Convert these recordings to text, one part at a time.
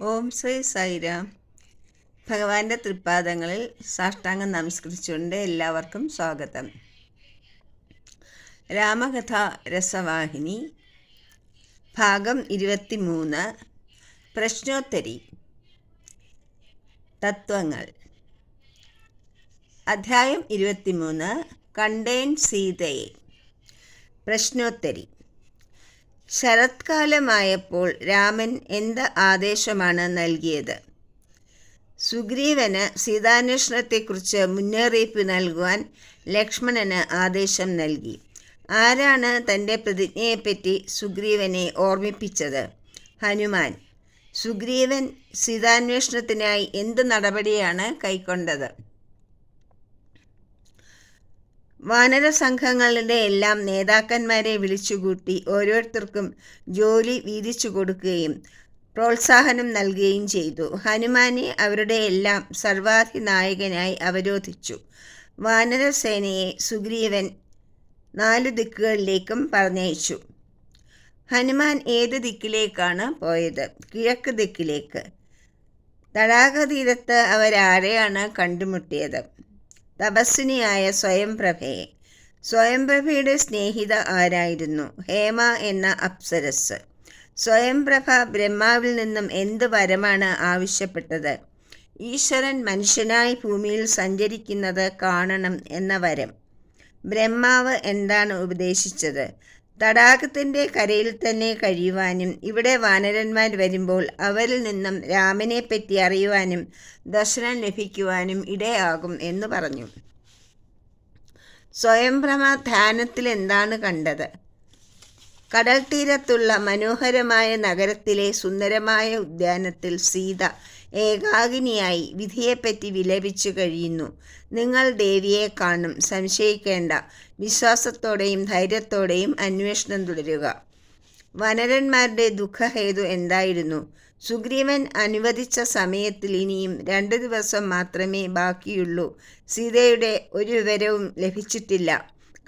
ഓം ശ്രീ സൈര. ഭഗവാന്റെ തൃപ്പാദങ്ങളിൽ സാഷ്ടാംഗം നമസ്കരിച്ചുകൊണ്ട് എല്ലാവർക്കും സ്വാഗതം. രാമകഥ രസവാഹിനി ഭാഗം ഇരുപത്തി മൂന്ന് പ്രശ്നോത്തരി തത്വങ്ങൾ. അധ്യായം ഇരുപത്തിമൂന്ന് കണ്ടെയ്ൻ സീതയെ പ്രശ്നോത്തരി. ശരത്കാലമായപ്പോൾ രാമൻ എന്ത് ആദേശമാണ് നൽകിയത്? സുഗ്രീവന് സീതാന്വേഷണത്തെക്കുറിച്ച് മുന്നറിയിപ്പ് നൽകുവാൻ ലക്ഷ്മണന് ആദേശം നൽകി. ആരാണ് തന്റെ പ്രതിജ്ഞയെപ്പറ്റി സുഗ്രീവനെ ഓർമ്മിപ്പിച്ചത്? ഹനുമാൻ. സുഗ്രീവൻ സീതാന്വേഷണത്തിനായി എന്ത് നടപടിയാണ് കൈക്കൊണ്ടത്? വാനര സംഘങ്ങളുടെ എല്ലാം നേതാക്കന്മാരെ വിളിച്ചുകൂട്ടി ഓരോരുത്തർക്കും ജോലി വീതിച്ചു കൊടുക്കുകയും പ്രോത്സാഹനം നൽകുകയും ചെയ്തു. ഹനുമാനെ അവരുടെ എല്ലാം സർവാധിനായകനായി അവരോധിച്ചു. വാനരസേനയെ സുഗ്രീവൻ നാല് ദിക്കുകളിലേക്കും പറഞ്ഞയച്ചു. ഹനുമാൻ ഏത് ദിക്കിലേക്കാണ് പോയത്? കിഴക്ക് ദിക്കിലേക്ക്. തടാകതീരത്ത് അവരാരെയാണ് കണ്ടുമുട്ടിയത്? തപസ്വിനിയായ സ്വയംപ്രഭയെ. സ്വയംപ്രഭയുടെ സ്നേഹിത ആരായിരുന്നു? ഹേമ എന്ന അപ്സരസ്. സ്വയംപ്രഭ ബ്രഹ്മാവിൽ നിന്നും എന്ത് വരമാണ് ആവശ്യപ്പെട്ടത്? ഈശ്വരൻ മനുഷ്യനായി ഭൂമിയിൽ സഞ്ചരിക്കുന്നത് കാണണം എന്ന വരം. ബ്രഹ്മാവ് എന്താണ് ഉപദേശിച്ചത്? തടാകത്തിന്റെ കരയിൽ തന്നെ കഴിയുവാനും ഇവിടെ വാനരന്മാർ വരുമ്പോൾ അവരിൽ നിന്നും രാമനെ പറ്റി അറിയുവാനും ദർശനം ലഭിക്കുവാനും ഇടയാകും എന്ന് പറഞ്ഞു. സ്വയംഭ്രമ ധ്യാനത്തിൽ എന്താണ് കണ്ടത്? കടൽ തീരത്തുള്ള മനോഹരമായ നഗരത്തിലെ സുന്ദരമായ ഉദ്യാനത്തിൽ സീത ഏകാകിനിയായി വിധിയെപ്പറ്റി വിലപിച്ചു കഴിയുന്നു. നിങ്ങൾ ദേവിയെ കാണും. സംശയിക്കേണ്ട. വിശ്വാസത്തോടെയും ധൈര്യത്തോടെയും അന്വേഷണം തുടരുക. വനരന്മാരുടെ ദുഃഖഹേതു എന്തായിരുന്നു? സുഗ്രീവൻ അനുവദിച്ച സമയത്തിൽ ഇനിയും രണ്ട് ദിവസം മാത്രമേ ബാക്കിയുള്ളൂ. സീതയുടെ ഒരു വിവരവും ലഭിച്ചിട്ടില്ല.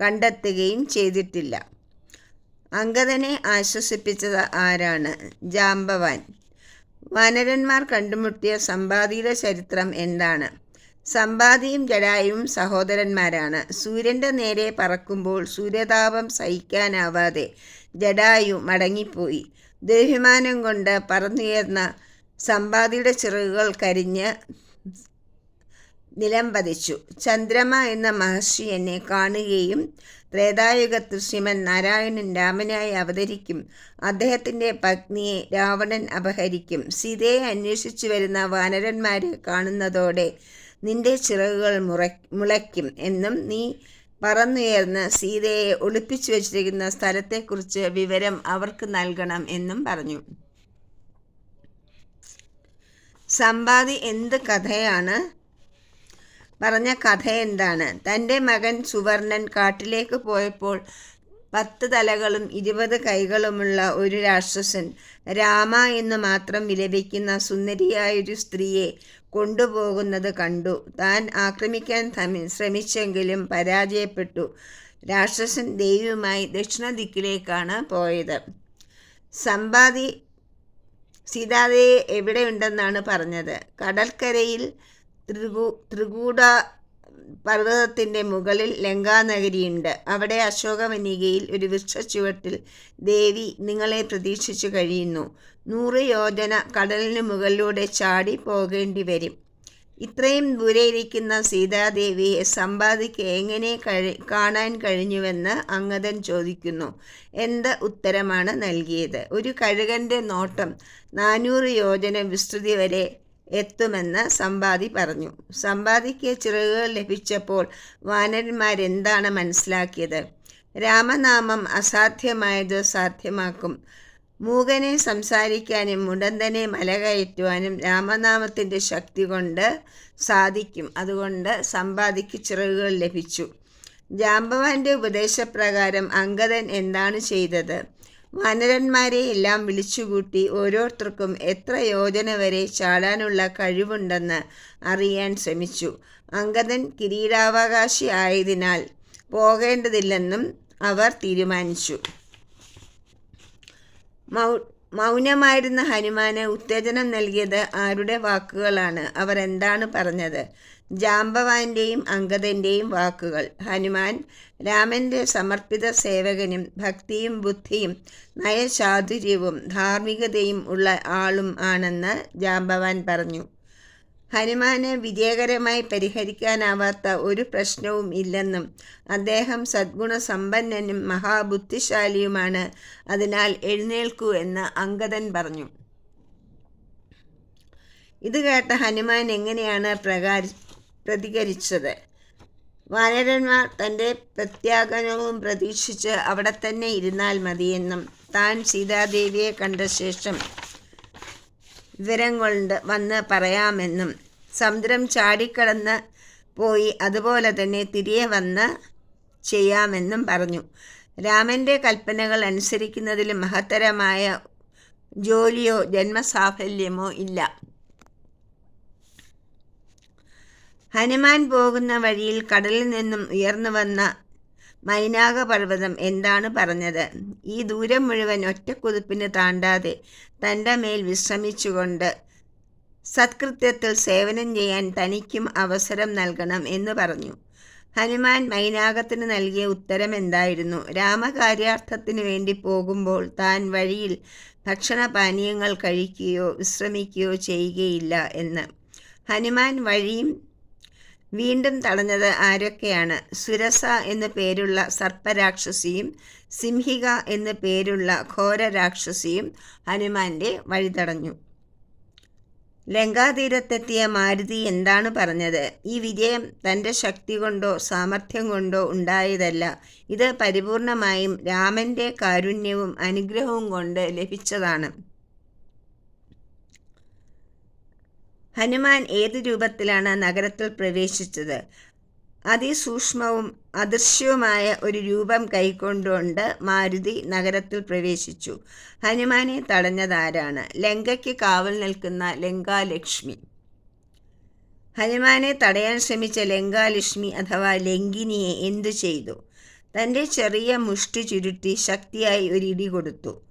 കണ്ടെത്തുകയും ചെയ്തിട്ടില്ല. അങ്കദനെ ആശ്വസിപ്പിച്ചത് ആരാണ്? ജാമ്പവാൻ വാനരന്മാർ കണ്ടുമുട്ടിയ സമ്പാദിയുടെ ചരിത്രം എന്താണ്? സമ്പാദിയും ജഡായും സഹോദരന്മാരാണ്. സൂര്യന്റെ നേരെ പറക്കുമ്പോൾ സൂര്യതാപം സഹിക്കാനാവാതെ ജഡായു മടങ്ങിപ്പോയി. ദേഹിമാനം കൊണ്ട് പറന്നുയർന്ന സമ്പാദിയുടെ ചിറകുകൾ കരിഞ്ഞ് നിലം പതിച്ചു. ചന്ദ്രമ എന്ന മഹർഷി എന്നെ കാണുകയും ത്രേതായുഗത്തിൽ ശ്രീമൻ നാരായണൻ രാമനായി അവതരിക്കും. അദ്ദേഹത്തിന്റെ പത്നിയെ രാവണൻ അപഹരിക്കും. സീതയെ അന്വേഷിച്ചു വരുന്ന വാനരന്മാരെ കാണുന്നതോടെ നിന്റെ ചിറകുകൾ മുറ മുളയ്ക്കും എന്നും നീ പറന്നുയർന്ന് സീതയെ ഒളിപ്പിച്ചു വച്ചിരിക്കുന്ന സ്ഥലത്തെക്കുറിച്ച് വിവരം അവർക്ക് നൽകണം എന്നും പറഞ്ഞു. സമ്പാദി എന്ത് കഥയാണ്? പറഞ്ഞ കഥ എന്താണ്? തന്റെ മകൻ സുവർണൻ കാട്ടിലേക്ക് പോയപ്പോൾ പത്ത് തലകളും ഇരുപത് കൈകളുമുള്ള ഒരു രാക്ഷസൻ രാമ എന്ന് മാത്രം വിലപിക്കുന്ന സുന്ദരിയായൊരു സ്ത്രീയെ കൊണ്ടുപോകുന്നത് കണ്ടു. താൻ ആക്രമിക്കാൻ ശ്രമിച്ചെങ്കിലും പരാജയപ്പെട്ടു. രാക്ഷസൻ ദേവിയുമായി ദക്ഷിണ ദിക്കിലേക്കാണ് പോയത്. സമ്പാദി സീതാദേവി എവിടെയുണ്ടെന്നാണ് പറഞ്ഞത്? കടൽക്കരയിൽ ത്രികൂ ത്രികൂട പർവതത്തിന്റെ മുകളിൽ ലങ്കാനഗരിയുണ്ട്. അവിടെ അശോകവനികയിൽ ഒരു വൃക്ഷച്ചുവട്ടിൽ ദേവി നിങ്ങളെ പ്രതീക്ഷിച്ചു കഴിയുന്നു. നൂറ് യോജന കടലിന് മുകളിലൂടെ ചാടി പോകേണ്ടി വരും. ഇത്രയും ദൂരെ ഇരിക്കുന്ന സീതാദേവിയെ സമ്പാദിക്ക് എങ്ങനെ കഴി കാണാൻ കഴിഞ്ഞുവെന്ന് അങ്ങദൻ ചോദിക്കുന്നു. എന്ത് ഉത്തരമാണ് നൽകിയത്? ഒരു കഴുകന്റെ നോട്ടം നാനൂറ് യോജന വിസ്തൃതി വരെ എത്തുമെന്ന് സമ്പാദി പറഞ്ഞു. സമ്പാദിക്ക് ചിറകുകൾ ലഭിച്ചപ്പോൾ വാനരന്മാരെന്താണ് മനസ്സിലാക്കിയത്? രാമനാമം അസാധ്യമായത് സാധ്യമാക്കും. മൂകനെ സംസാരിക്കാനും മുടന്തനെ മലകയറ്റുവാനും രാമനാമത്തിന്റെ ശക്തി കൊണ്ട് സാധിക്കും. അതുകൊണ്ട് സമ്പാദിക്ക് ചിറകുകൾ ലഭിച്ചു. ജാമ്പവാന്റെ ഉപദേശപ്രകാരം അങ്കദൻ എന്താണ് ചെയ്തത്? വാനരന്മാരെ എല്ലാം വിളിച്ചുകൂട്ടി ഓരോരുത്തർക്കും എത്ര യോജന വരെ ചാടാനുള്ള കഴിവുണ്ടെന്ന് അറിയാൻ ശ്രമിച്ചു. അങ്കദൻ കിരീടാവകാശി ആയതിനാൽ പോകേണ്ടതില്ലെന്നും അവർ തീരുമാനിച്ചു. മൗ മൗനമായിരുന്ന ഹനുമാന് ഉത്തേജനം നൽകിയത് ആരുടെ വാക്കുകളാണ്? അവർ എന്താണ് പറഞ്ഞത്? ജാംബവാന്റെയും അങ്കദന്റെയും വാക്കുകൾ. ഹനുമാൻ രാമന്റെ സമർപ്പിത സേവകനും ഭക്തിയും ബുദ്ധിയും നയശാതുര്യവും ധാർമ്മികതയും ഉള്ള ആളും ആണെന്ന് ജാംബവാൻ പറഞ്ഞു. ഹനുമാന് വിജയകരമായി പരിഹരിക്കാനാവാത്ത ഒരു പ്രശ്നവും ഇല്ലെന്നും അദ്ദേഹം സദ്ഗുണസമ്പന്നനും മഹാബുദ്ധിശാലിയുമാണ്. അതിനാൽ എഴുന്നേൽക്കൂ എന്ന് അങ്കദൻ പറഞ്ഞു. ഇത് കേട്ട ഹനുമാൻ എങ്ങനെയാണ് പ്രകാരി പ്രതികരിച്ചത്. വാനരന്മാർ തന്റെ പ്രത്യാഗനവും പ്രതീക്ഷിച്ച് അവിടെ തന്നെ ഇരുന്നാൽ മതിയെന്നും താൻ സീതാദേവിയെ കണ്ട ശേഷം വിവരം കൊണ്ട് വന്ന് പറയാമെന്നും സമുദ്രം ചാടിക്കടന്ന് പോയി അതുപോലെ തന്നെ തിരികെ വന്ന് ചെയ്യാമെന്നും പറഞ്ഞു. രാമന്റെ കൽപ്പനകൾ അനുസരിക്കുന്നതിൽ മഹത്തരമായ ജോലിയോ ജന്മസാഫല്യമോ ഇല്ല. ഹനുമാൻ പോകുന്ന വഴിയിൽ കടലിൽ നിന്നും ഉയർന്നു വന്ന മൈനാക പർവതം എന്താണ് പറഞ്ഞത്? ഈ ദൂരം മുഴുവൻ ഒറ്റക്കുതിപ്പിന് താണ്ടാതെ തന്റെ മേൽ വിശ്രമിച്ചുകൊണ്ട് സത്കൃത്യത്തിൽ സേവനം ചെയ്യാൻ തനിക്കും അവസരം നൽകണം എന്ന് പറഞ്ഞു. ഹനുമാൻ മൈനാകത്തിന് നൽകിയ ഉത്തരം എന്തായിരുന്നു? രാമകാര്യാർത്ഥത്തിന് വേണ്ടി പോകുമ്പോൾ താൻ വഴിയിൽ ഭക്ഷണപാനീയങ്ങൾ കഴിക്കുകയോ വിശ്രമിക്കുകയോ ചെയ്യുകയില്ല എന്ന്. ഹനുമാൻ വഴിയും വീണ്ടും തടഞ്ഞത് ആരൊക്കെയാണ്? സുരസ എന്നു പേരുള്ള സർപ്പരാക്ഷസിയും സിംഹിക എന്നു പേരുള്ള ഘോരരാക്ഷസിയും ഹനുമാന്റെ വഴി തടഞ്ഞു ലങ്കാതീരത്തെത്തിയ മാരുതി എന്താണ് പറഞ്ഞത്? ഈ വിജയം തന്റെ ശക്തി കൊണ്ടോ സാമർഥ്യം കൊണ്ടോ ഉണ്ടായതല്ല. ഇത് പരിപൂർണമായും രാമന്റെ കാരുണ്യവും അനുഗ്രഹവും കൊണ്ട് ലഭിച്ചതാണ്. ഹനുമാൻ ഏത് രൂപത്തിലാണ് നഗരത്തിൽ പ്രവേശിച്ചത്? അതിസൂക്ഷ്മവും അദൃശ്യവുമായ ഒരു രൂപം കൈക്കൊണ്ടുകൊണ്ട് മാരുതി നഗരത്തിൽ പ്രവേശിച്ചു. ഹനുമാനെ തടഞ്ഞതാരാണ് ലങ്കയ്ക്ക് കാവൽ നിൽക്കുന്ന ലങ്കാലക്ഷ്മി. ഹനുമാനെ തടയാൻ ശ്രമിച്ച ലങ്കാലക്ഷ്മി അഥവാ ലങ്കിനിയെ എന്തു ചെയ്തു? തന്റെ ചെറിയ മുഷ്ടി ചുരുട്ടി ശക്തിയായി ഒരു കൊടുത്തു.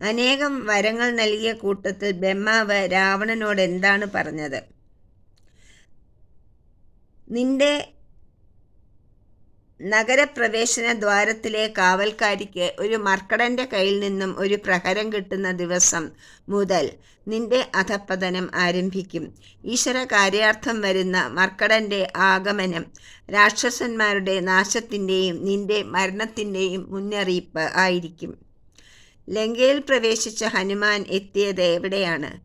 അനേകം വരങ്ങൾ നൽകിയ കൂട്ടത്തിൽ ബ്രഹ്മാവ് രാവണനോട് എന്താണ് പറഞ്ഞത്? നിന്റെ നഗരപ്രവേശന ദ്വാരത്തിലെ കാവൽക്കാരിക്ക് ഒരു മർക്കടന്റെ കയ്യിൽ നിന്നും ഒരു പ്രഹരം കിട്ടുന്ന ദിവസം മുതൽ നിന്റെ അധപ്പതനം ആരംഭിക്കും. ഈശ്വര കാര്യാർത്ഥം വരുന്ന മർക്കടന്റെ ആഗമനം രാക്ഷസന്മാരുടെ നാശത്തിന്റെയും നിന്റെ മരണത്തിന്റെയും മുന്നറിയിപ്പ് ആയിരിക്കും. ലങ്കയിൽ പ്രവേശിച്ച ഹനുമാൻ എത്തിയത് എവിടെയാണ്?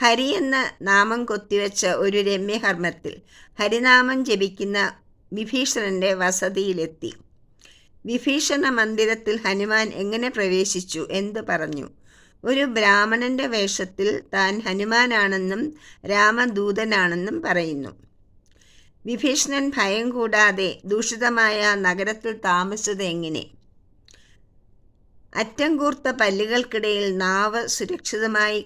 ഹരി എന്ന നാമം കൊത്തിവെച്ച ഒരു രമ്യഹർമ്മത്തിൽ ഹരിനാമം ജപിക്കുന്ന വിഭീഷണന്റെ വസതിയിലെത്തി. വിഭീഷണ മന്ദിരത്തിൽ ഹനുമാൻ എങ്ങനെ പ്രവേശിച്ചു എന്ത് പറഞ്ഞു? ഒരു ബ്രാഹ്മണന്റെ വേഷത്തിൽ താൻ ഹനുമാനാണെന്നും രാമദൂതനാണെന്നും പറയുന്നു. വിഭീഷണൻ ഭയം കൂടാതെ ദൂഷിതമായ നഗരത്തിൽ താമസിച്ചത് എങ്ങനെ? അറ്റം കൂർത്ത പല്ലുകൾക്കിടയിൽ നാവ് സുരക്ഷിതമായി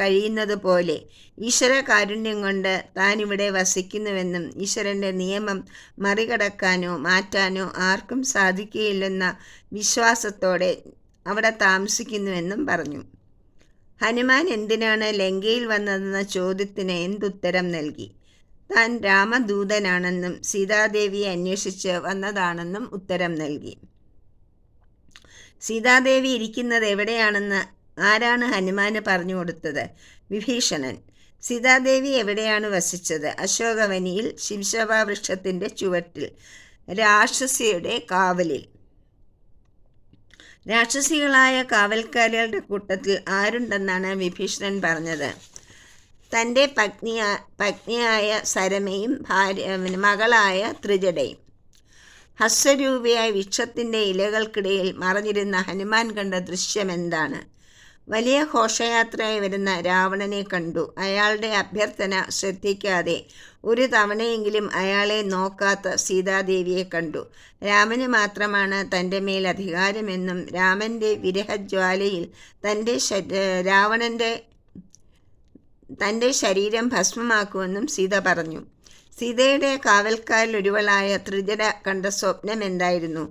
കഴിയുന്നത് പോലെ ഈശ്വര കാരുണ്യം കൊണ്ട് താൻ ഇവിടെ വസിക്കുന്നുവെന്നും ഈശ്വരന്റെ നിയമം മറികടക്കാനോ മാറ്റാനോ ആർക്കും സാധിക്കുകയില്ലെന്ന വിശ്വാസത്തോടെ അവിടെ താമസിക്കുന്നുവെന്നും പറഞ്ഞു. ഹനുമാൻ എന്തിനാണ് ലങ്കയിൽ വന്നതെന്ന ചോദ്യത്തിന് എന്തുത്തരം നൽകി? താൻ രാമദൂതനാണെന്നും സീതാദേവിയെ അന്വേഷിച്ച് വന്നതാണെന്നും ഉത്തരം നൽകി. സീതാദേവി ഇരിക്കുന്നത് എവിടെയാണെന്ന് ആരാണ് ഹനുമാന് പറഞ്ഞു കൊടുത്തത്? വിഭീഷണൻ. സീതാദേവി എവിടെയാണ് വസിച്ചത്? അശോകവനിയിൽ ശിംശഭാ വൃക്ഷത്തിന്റെ ചുവട്ടിൽ രാക്ഷസിയുടെ കാവലിൽ. രാക്ഷസികളായ കാവൽക്കാരികളുടെ കൂട്ടത്തിൽ ആരുണ്ടെന്നാണ് വിഭീഷണൻ പറഞ്ഞത്? തന്റെ പത്നിയ പത്നിയായ സരമയും ഭാര്യ മകളായ ത്രിജടയും. ഹസ്വരൂപിയായ വൃക്ഷത്തിന്റെ ഇലകൾക്കിടയിൽ മറഞ്ഞിരുന്ന ഹനുമാൻ കണ്ട ദൃശ്യം എന്താണ് വലിയ ഘോഷയാത്രയായി വരുന്ന രാവണനെ കണ്ടു. അയാളുടെ അഭ്യർത്ഥന ശ്രദ്ധിക്കാതെ ഒരു തവണയെങ്കിലും അയാളെ നോക്കാത്ത സീതാദേവിയെ കണ്ടു. രാമന് മാത്രമാണ് തന്റെ മേൽ അധികാരമെന്നും രാമന്റെ വിരഹജ്വാലയിൽ തന്റെ രാവണന്റെ തന്റെ ശരീരം ഭസ്മമാക്കുമെന്നും സീത പറഞ്ഞു. സീതയുടെ കാവൽക്കാരിൽ ഒരുവളായ ത്രിജന കണ്ട സ്വപ്നം എന്തായിരുന്നു?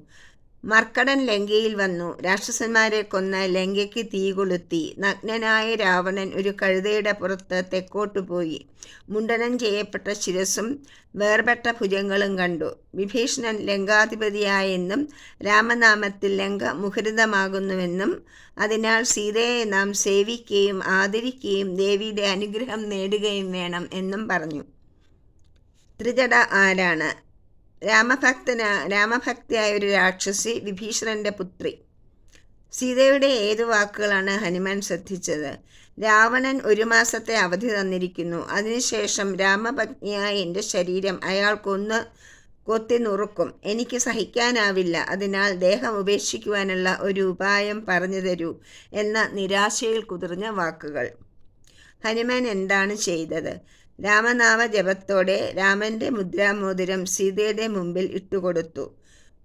മർക്കടൻ ലങ്കയിൽ വന്നു. രാക്ഷസന്മാരെ കൊന്ന ലങ്കയ്ക്ക് തീ കൊളുത്തി. നഗ്നനായ രാവണൻ ഒരു കഴുതയുടെ പുറത്ത് തെക്കോട്ടു പോയി. മുണ്ടനം ചെയ്യപ്പെട്ട ശിരസും വേർപെട്ട ഭുജങ്ങളും കണ്ടു. വിഭീഷണൻ ലങ്കാധിപതിയായെന്നും രാമനാമത്തിൽ ലങ്ക മുഖരിതമാകുന്നുവെന്നും അതിനാൽ സീതയെ നാം സേവിക്കുകയും ആദരിക്കുകയും ദേവിയുടെ അനുഗ്രഹം നേടുകയും വേണം എന്നും പറഞ്ഞു. ത്രിജട ആരാണ്? രാമഭക്തന രാമഭക്തിയായ ഒരു രാക്ഷസി വിഭീഷണന്റെ പുത്രി. സീതയുടെ ഏതു വാക്കുകളാണ് ഹനുമാൻ ശ്രദ്ധിച്ചത്? രാവണൻ ഒരു മാസത്തെ അവധി തന്നിരിക്കുന്നു. അതിനുശേഷം രാമഭഗ്നിയായ എന്റെ ശരീരം അയാൾക്കൊന്ന് കൊത്തി നുറുക്കും എനിക്ക് സഹിക്കാനാവില്ല. അതിനാൽ ദേഹം ഉപേക്ഷിക്കുവാനുള്ള ഒരു ഉപായം പറഞ്ഞു തരൂ എന്ന നിരാശയിൽ കുതിർന്ന വാക്കുകൾ. ഹനുമാൻ എന്താണ് ചെയ്തത്? രാമനാമ ജപത്തോടെ രാമന്റെ മുദ്രാമോതിരം സീതയുടെ മുമ്പിൽ ഇട്ടുകൊടുത്തു.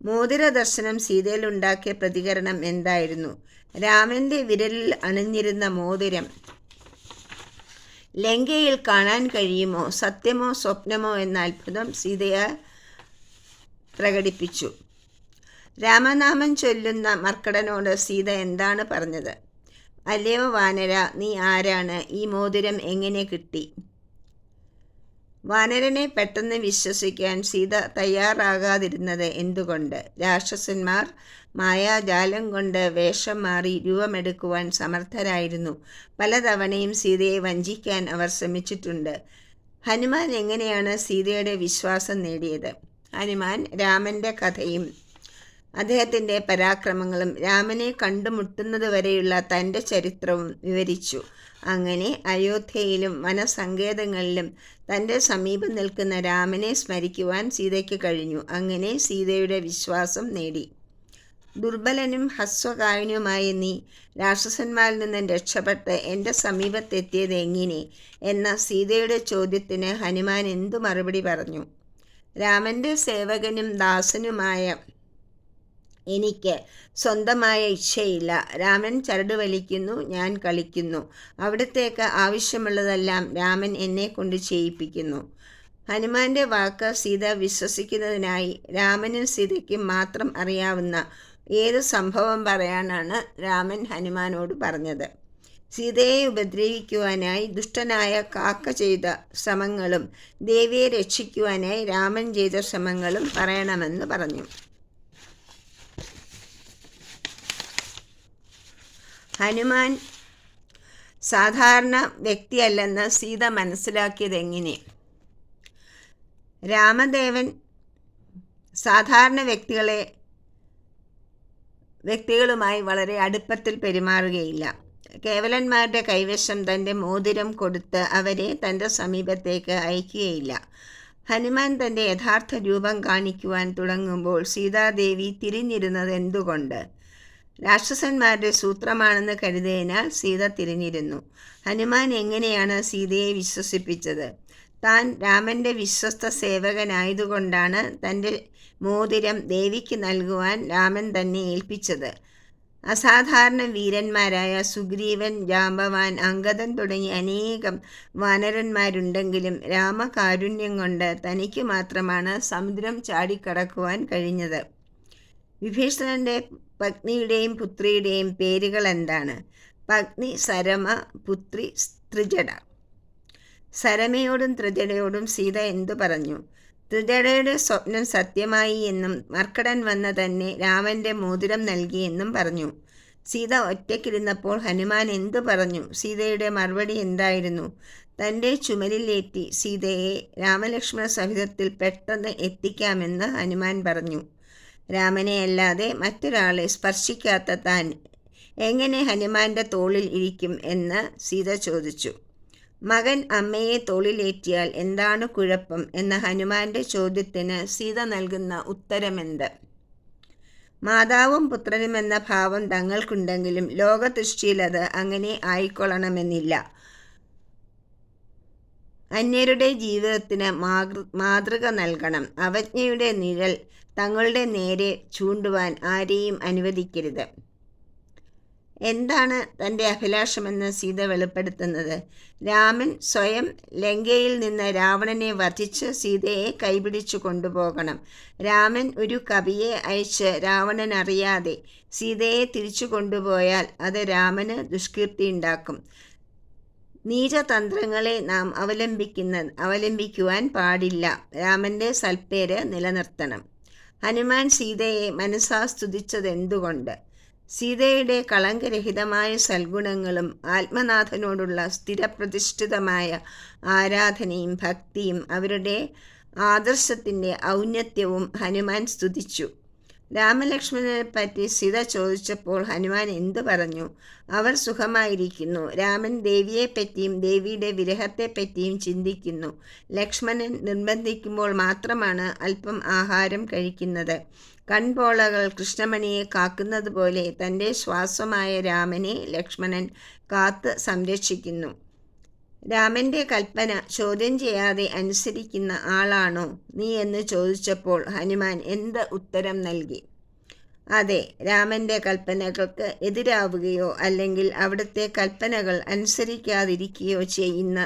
മോതിര ദർശനം സീതയിലുണ്ടാക്കിയ പ്രതികരണം എന്തായിരുന്നു? രാമന്റെ വിരലിൽ അണിഞ്ഞിരുന്ന മോതിരം ലങ്കയിൽ കാണാൻ കഴിയുമോ? സത്യമോ സ്വപ്നമോ എന്ന അത്ഭുതം സീതയെ പ്രകടിപ്പിച്ചു. രാമനാമം ചൊല്ലുന്ന മർക്കടനോട് സീത എന്താണ് പറഞ്ഞത്? അല്ലയോ വാനര നീ ആരാണ്? ഈ മോതിരം എങ്ങനെ കിട്ടി? വാനരനെ പെട്ടെന്ന് വിശ്വസിക്കാൻ സീത തയ്യാറാകാതിരുന്നത് എന്തുകൊണ്ട്? രാക്ഷസന്മാർ മായാജാലം കൊണ്ട് വേഷം മാറി രൂപമെടുക്കുവാൻ സമർത്ഥരായിരുന്നു. പലതവണയും സീതയെ വഞ്ചിക്കാൻ അവർ ശ്രമിച്ചിട്ടുണ്ട്. ഹനുമാൻ എങ്ങനെയാണ് സീതയുടെ വിശ്വാസം നേടിയത്? ഹനുമാൻ രാമന്റെ കഥയും അദ്ദേഹത്തിന്റെ പരാക്രമങ്ങളും രാമനെ കണ്ടുമുട്ടുന്നതുവരെയുള്ള തന്റെ ചരിത്രവും വിവരിച്ചു. അങ്ങനെ അയോധ്യയിലും വനസങ്കേതങ്ങളിലും തന്റെ സമീപം നിൽക്കുന്ന രാമനെ സ്മരിക്കുവാൻ സീതയ്ക്ക് കഴിഞ്ഞു. അങ്ങനെ സീതയുടെ വിശ്വാസം നേടി. ദുർബലനും ഹസ്വകായനുമായ നീ രാക്ഷസന്മാരിൽ നിന്നും രക്ഷപ്പെട്ട് എന്റെ സമീപത്തെത്തിയത് എങ്ങനെ? എന്ന സീതയുടെ ചോദ്യത്തിന് ഹനുമാൻ എന്തു മറുപടി പറഞ്ഞു? രാമന്റെ സേവകനും ദാസനുമായ എനിക്ക് സ്വന്തമായ ഇച്ഛയില്ല. രാമൻ ചരട് വലിക്കുന്നു ഞാൻ കളിക്കുന്നു. അവിടത്തേക്ക് ആവശ്യമുള്ളതെല്ലാം രാമൻ എന്നെ കൊണ്ട് ചെയ്യിപ്പിക്കുന്നു. ഹനുമാന്റെ വാക്ക് സീത വിശ്വസിക്കുന്നതിനായി രാമനും സീതയ്ക്കും മാത്രം അറിയാവുന്ന ഏത് സംഭവം പറയാനാണ് രാമൻ ഹനുമാനോട് പറഞ്ഞത്. സീതയെ ഉപദ്രവിക്കുവാനായി ദുഷ്ടനായ കാക്ക ചെയ്ത ശ്രമങ്ങളും ദേവിയെ രക്ഷിക്കുവാനായി രാമൻ ചെയ്ത ശ്രമങ്ങളും പറയണമെന്ന് പറഞ്ഞു. ഹനുമാൻ സാധാരണ വ്യക്തിയല്ലെന്ന് സീത മനസ്സിലാക്കിയതെങ്ങനെ? രാമദേവൻ സാധാരണ വ്യക്തികളെ വ്യക്തികളുമായി വളരെ അടുപ്പത്തിൽ പെരുമാറുകയില്ല. കേവലന്മാരുടെ കൈവശം തന്റെ മോതിരം കൊടുത്ത് അവരെ തന്റെ സമീപത്തേക്ക് അയക്കുകയില്ല. ഹനുമാൻ തന്റെ യഥാർത്ഥ രൂപം കാണിക്കുവാൻ തുടങ്ങുമ്പോൾ സീതാദേവി തിരിഞ്ഞിരുന്നത് എന്തുകൊണ്ട്? രാക്ഷസന്മാരുടെ സൂത്രമാണെന്ന് കരുതിയതിനാൽ സീത തിരിഞ്ഞിരുന്നു. ഹനുമാൻ എങ്ങനെയാണ് സീതയെ വിശ്വസിപ്പിച്ചത്? താൻ രാമന്റെ വിശ്വസ്ത സേവകനായതുകൊണ്ടാണ് തന്റെ മോതിരം ദേവിക്ക് നൽകുവാൻ രാമൻ തന്നെ ഏൽപ്പിച്ചത്. അസാധാരണ വീരന്മാരായ സുഗ്രീവൻ ജാമ്പവാൻ അങ്കദൻ തുടങ്ങി അനേകം വാനരന്മാരുണ്ടെങ്കിലും രാമകാരുണ്യം കൊണ്ട് തനിക്ക് മാത്രമാണ് സമുദ്രം ചാടിക്കടക്കുവാൻ കഴിഞ്ഞത്. വിഭീഷണന്റെ പത്നിയുടെയും പുത്രിയുടെയും പേരുകൾ എന്താണ്? പത്നി സരമ പുത്രി ത്രിജട. സരമയോടും ത്രിജടയോടും സീത എന്തു പറഞ്ഞു? ത്രിജടയുടെ സ്വപ്നം സത്യമായി എന്നും മർക്കടൻ വന്ന തന്നെ രാമന്റെ മോതിരം നൽകിയെന്നും പറഞ്ഞു. സീത ഒറ്റയ്ക്കിരുന്നപ്പോൾ ഹനുമാൻ എന്തു പറഞ്ഞു? സീതയുടെ മറുപടി എന്തായിരുന്നു? തന്റെ ചുമലിലേറ്റി സീതയെ രാമലക്ഷ്മണ സഹിതത്തിൽ പെട്ടെന്ന് എത്തിക്കാമെന്ന് ഹനുമാൻ പറഞ്ഞു. രാമനെ അല്ലാതെ മറ്റൊരാളെ സ്പർശിക്കാത്ത താൻ എങ്ങനെ ഹനുമാന്റെ തോളിൽ ഇരിക്കും എന്ന് സീത ചോദിച്ചു. മകൻ അമ്മയെ തോളിലേറ്റിയാൽ എന്താണ് കുഴപ്പം എന്ന ഹനുമാന്റെ ചോദ്യത്തിന് സീത നൽകുന്ന ഉത്തരമെന്ത്? മാതാവും പുത്രനും എന്ന ഭാവം തങ്ങൾക്കുണ്ടെങ്കിലും ലോകദൃഷ്ടിയിൽ അത് അങ്ങനെ ആയിക്കൊള്ളണമെന്നില്ല. അന്യരുടെ ജീവിതത്തിന് മാതൃക നൽകണം. അവജ്ഞയുടെ നിഴൽ തങ്ങളുടെ നേരെ ചൂണ്ടുവാൻ ആരെയും അനുവദിക്കരുത്. എന്താണ് തന്റെ അഭിലാഷമെന്ന് സീത വെളിപ്പെടുത്തുന്നത്? രാമൻ സ്വയം ലങ്കയിൽ നിന്ന് രാവണനെ വധിച്ച് സീതയെ കൈപിടിച്ചു കൊണ്ടുപോകണം. രാമൻ ഒരു കവിയെ അയച്ച് രാവണൻ അറിയാതെ സീതയെ തിരിച്ചു കൊണ്ടുപോയാൽ അത് രാമന് ദുഷ്കീർത്തി ഉണ്ടാക്കും. നീചതന്ത്രങ്ങളെ നാം അവലംബിക്കുന്ന അവലംബിക്കുവാൻ പാടില്ല. രാമന്റെ സൽപ്പേര് നിലനിർത്തണം. ഹനുമാൻ സീതയെ മനസ്സാ സ്തുതിച്ചതെന്തുകൊണ്ട്? സീതയുടെ കളങ്കരഹിതമായ സൽഗുണങ്ങളും ആത്മനാഥനോടുള്ള സ്ഥിരപ്രതിഷ്ഠിതമായ ആരാധനയും ഭക്തിയും അവരുടെ ആദർശത്തിന്റെ ഔന്നത്യവും ഹനുമാൻ സ്തുതിച്ചു. രാമലക്ഷ്മണനെ പറ്റി സീത ചോദിച്ചപ്പോൾ ഹനുമാൻ എന്തു പറഞ്ഞു? അവർ സുഖമായിരിക്കുന്നു. രാമൻ ദേവിയെപ്പറ്റിയും ദേവിയുടെ വിരഹത്തെപ്പറ്റിയും ചിന്തിക്കുന്നു. ലക്ഷ്മണൻ നിർബന്ധിക്കുമ്പോൾ മാത്രമാണ് അല്പം ആഹാരം കഴിക്കുന്നത്. കൺപോളകൾ കൃഷ്ണമണിയെ കാക്കുന്നത് പോലെ തന്റെ ശ്വാസമായ രാമനെ ലക്ഷ്മണൻ കാത്ത് സംരക്ഷിക്കുന്നു. രാമന്റെ കൽപ്പന ചോദ്യം ചെയ്യാതെ അനുസരിക്കുന്ന ആളാണോ നീ എന്ന് ചോദിച്ചപ്പോൾ ഹനുമാൻ എന്ത് ഉത്തരം നൽകി? അതെ രാമന്റെ കൽപ്പനകൾക്ക് എതിരാവുകയോ അല്ലെങ്കിൽ അവിടുത്തെ കൽപ്പനകൾ അനുസരിക്കാതിരിക്കുകയോ ചെയ്യുന്ന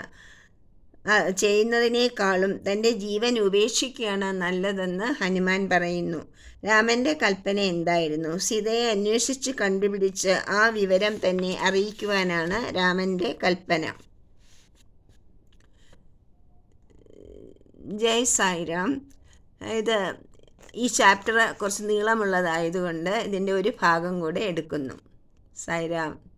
ചെയ്യുന്നതിനേക്കാളും തന്റെ ജീവൻ ഉപേക്ഷിക്കുകയാണ് നല്ലതെന്ന് ഹനുമാൻ പറയുന്നു. രാമന്റെ കൽപ്പന എന്തായിരുന്നു? സീതയെ അന്വേഷിച്ച് കണ്ടുപിടിച്ച് ആ വിവരം തന്നെ അറിയിക്കുവാനാണ് രാമന്റെ കൽപ്പന. ജയ് സായിരാം. ഇത് ഈ ചാപ്റ്റർ കുറച്ച് നീളമുള്ളതായതുകൊണ്ട് ഇതിന്റെ ഒരു ഭാഗം കൂടെ എടുക്കുന്നു. സായിരാം.